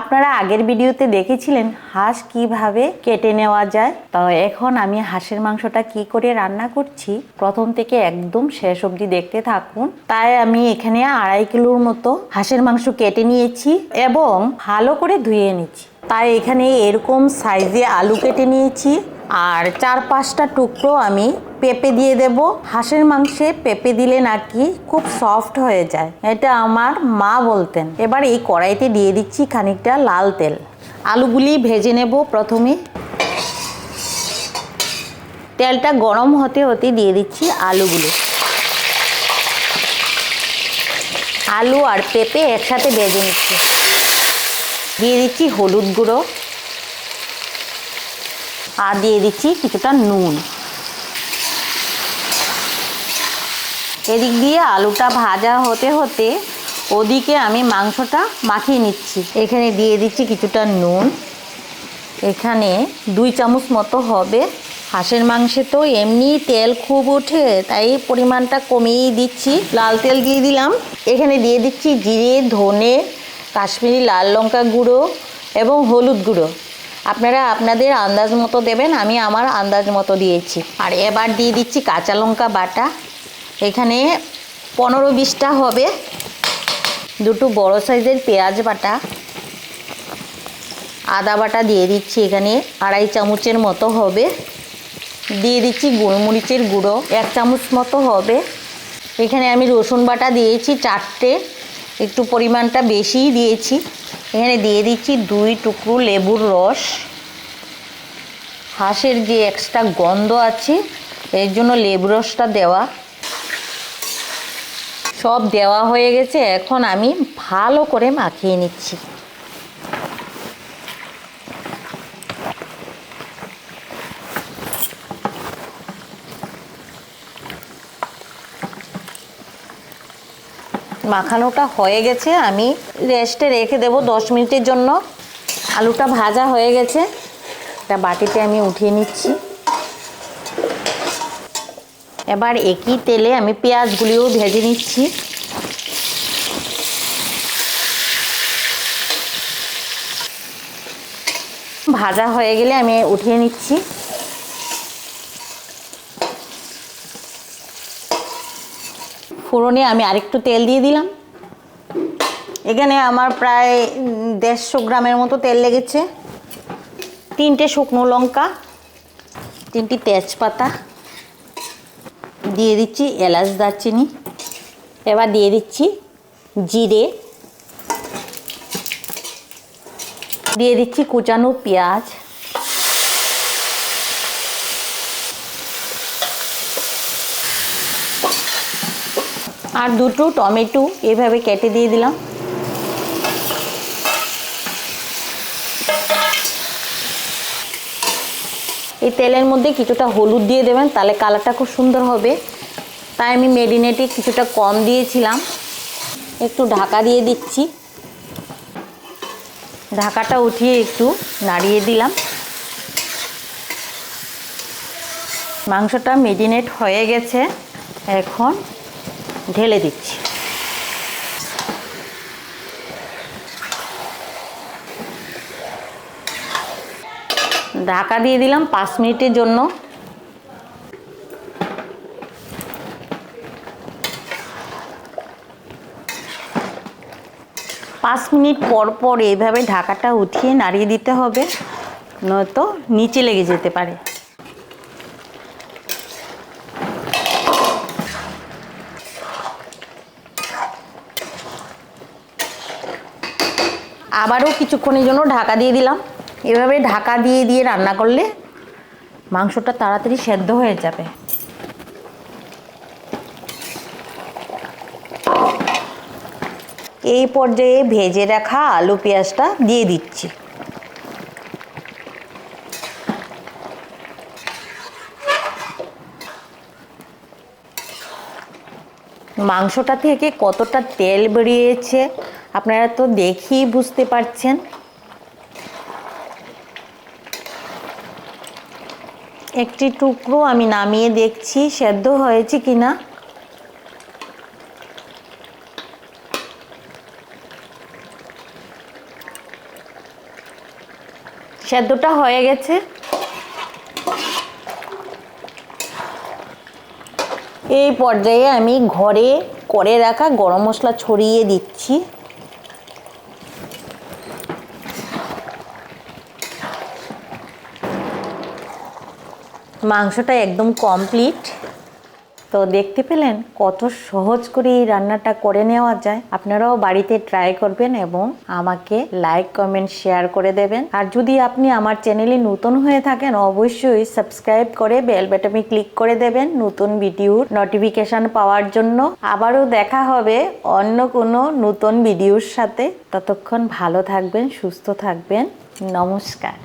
আপনারা আগের ভিডিওতে দেখেছিলেন হাঁস কীভাবে কেটে নেওয়া যায়? তো এখন আমি হাঁসের মাংসটা কি করে রান্না করছি, প্রথম থেকে একদম শেষ অবধি দেখতে থাকুন। তাই আমি এখানে আড়াই কিলোর মতো হাঁসের মাংস কেটে নিয়েছি এবং ভালো করে ধুয়ে নিচ্ছি। তাই এখানে এরকম সাইজে আলু কেটে নিয়েছি। আর চার পাঁচটা টুকরো আমি পেঁপে দিয়ে দেব। হাঁসের মাংসে পেঁপে দিলে নাকি খুব সফট হয়ে যায়, এটা আমার মা বলতেন। এবার এই কড়াইতে দিয়ে দিচ্ছি খানিকটা লাল তেল। আলুগুলি ভেজে নেব প্রথমে। তেলটা গরম হতে হতে দিয়ে দিচ্ছি আলুগুলো। আলু আর পেঁপে একসাথে ভেজে নিচ্ছি। দিয়ে দিচ্ছি হলুদ গুঁড়ো। আর দিয়ে দিচ্ছি কিছুটা নুন। এদিক দিয়ে আলুটা ভাজা হতে হতে ওদিকে আমি মাংসটা মাখিয়ে নিচ্ছি। এখানে দিয়ে দিচ্ছি কিছুটা নুন। এখানে দুই চামচ মতো হবে হাঁসের মাংসে তো এমনি তেল খুব ওঠে, তাই পরিমাণটা কমিয়েই দিচ্ছি। লাল তেল দিয়ে দিলাম। এখানে দিয়ে দিচ্ছি জিরে, ধনে, কাশ্মীরি লাল লঙ্কা গুঁড়ো এবং হলুদ গুঁড়ো। আপনারা আপনাদের আন্দাজ মতো দেবেন, আমি আমার আন্দাজ মতো দিয়েছি। আর এবার দিয়ে দিচ্ছি কাঁচা লঙ্কা বাটা। এখানে পনেরো বিশটা হবে। দুটো বড় সাইজের পেঁয়াজ বাটা। আদা বাটা দিয়ে দিচ্ছি এখানে, আড়াই চামচের মতো হবে। দিয়ে দিচ্ছি গোলমরিচের গুঁড়ো, এক চামচ মতো হবে। এখানে আমি রসুন বাটা দিয়েছি চারটে। একটু পরিমাণটা বেশিই দিয়েছি। এখানে দিয়ে দিচ্ছি দুই টুকরো লেবুর রস। হাঁসের যে এক্সট্রা গন্ধ আছে, এর জন্য লেবু রসটা দেওয়া। সব দেওয়া হয়ে গেছে, এখন আমি ভালো করে মাখিয়ে নিচ্ছি। মাখানোটা হয়ে গেছে। আমি রেস্টে রেখে দেব দশ মিনিটের জন্য। আলুটা ভাজা হয়ে গেছে। একটা বাটিতে আমি উঠিয়ে নিচ্ছি। এবার একই তেলে আমি পেঁয়াজগুলিও ভেজে নিচ্ছি। ভাজা হয়ে গেলে আমি উঠিয়ে নিচ্ছি। ফোড়নে আমি আরেকটু তেল দিয়ে দিলাম। এখানে আমার প্রায় দেড়শো গ্রামের মতো তেল লেগেছে। তিনটে শুকনো লঙ্কা, তিনটি তেজপাতা, দিয়ে দিচ্ছি এলাচ দারচিনি, এবার দিয়ে দিচ্ছি জিরে, দিয়ে দিচ্ছি কুচানো পেঁয়াজ। আর দুটো টমেটো এভাবে কেটে দিয়ে দিলাম। এই তেলের মধ্যে কিছুটা হলুদ দিয়ে দেবেন, তাহলে কালারটা খুব সুন্দর হবে। তাই আমি মেরিনেটে কিছুটা কম দিয়েছিলাম। একটু ঢাকা দিয়ে দিচ্ছি। ঢাকাটা উঠিয়ে একটু নাড়িয়ে দিলাম। মাংসটা মেরিনেট হয়ে গেছে। এখন ঢেলে দিচ্ছি। ঢাকা দিয়ে দিলাম পাঁচ মিনিটের জন্য। পাঁচ মিনিট পর পর এইভাবে ঢাকাটা উঠিয়ে নাড়িয়ে দিতে হবে, নয়তো নিচে লেগে যেতে পারে। আবারও কিছুক্ষণের জন্য ঢাকা দিয়ে দিলাম। এভাবে ঢাকা দিয়ে দিয়ে রান্না করলে মাংসটা তাড়াতাড়ি সেদ্ধ হয়ে যাবে। এই পর্যায়ে ভেজে রাখা আলু পেঁয়াজটা দিয়ে দিচ্ছি। মাংসটা থেকে কতটা তেল বেরিয়েছে আপনারা তো দেখেই বুঝতে পারছেন। একটি টুকরো আমি নামিয়ে দেখছি, সেদ্ধ হয়েছে কিনা। সেদ্ধটা হয়ে গেছে। এই পর্যায়ে আমি ঘরে করে রাখা গরম মশলা ছড়িয়ে দিচ্ছি। মাংসটা একদম কমপ্লিট তো দেখতে পেলেন কত সহজ করে এই রান্নাটা করে নেওয়া যায়। আপনারাও বাড়িতে ট্রাই করবেন এবং আমাকে লাইক কমেন্ট শেয়ার করে দেবেন। আর যদি আপনি আমার চ্যানেলে নতুন হয়ে থাকেন, অবশ্যই সাবস্ক্রাইব করে বেল বাটনে ক্লিক করে দেবেন নতুন ভিডিওর নোটিফিকেশন পাওয়ার জন্য। আবারও দেখা হবে অন্য কোনো নতুন ভিডিওর সাথে। ততক্ষণ ভালো থাকবেন, সুস্থ থাকবেন। নমস্কার।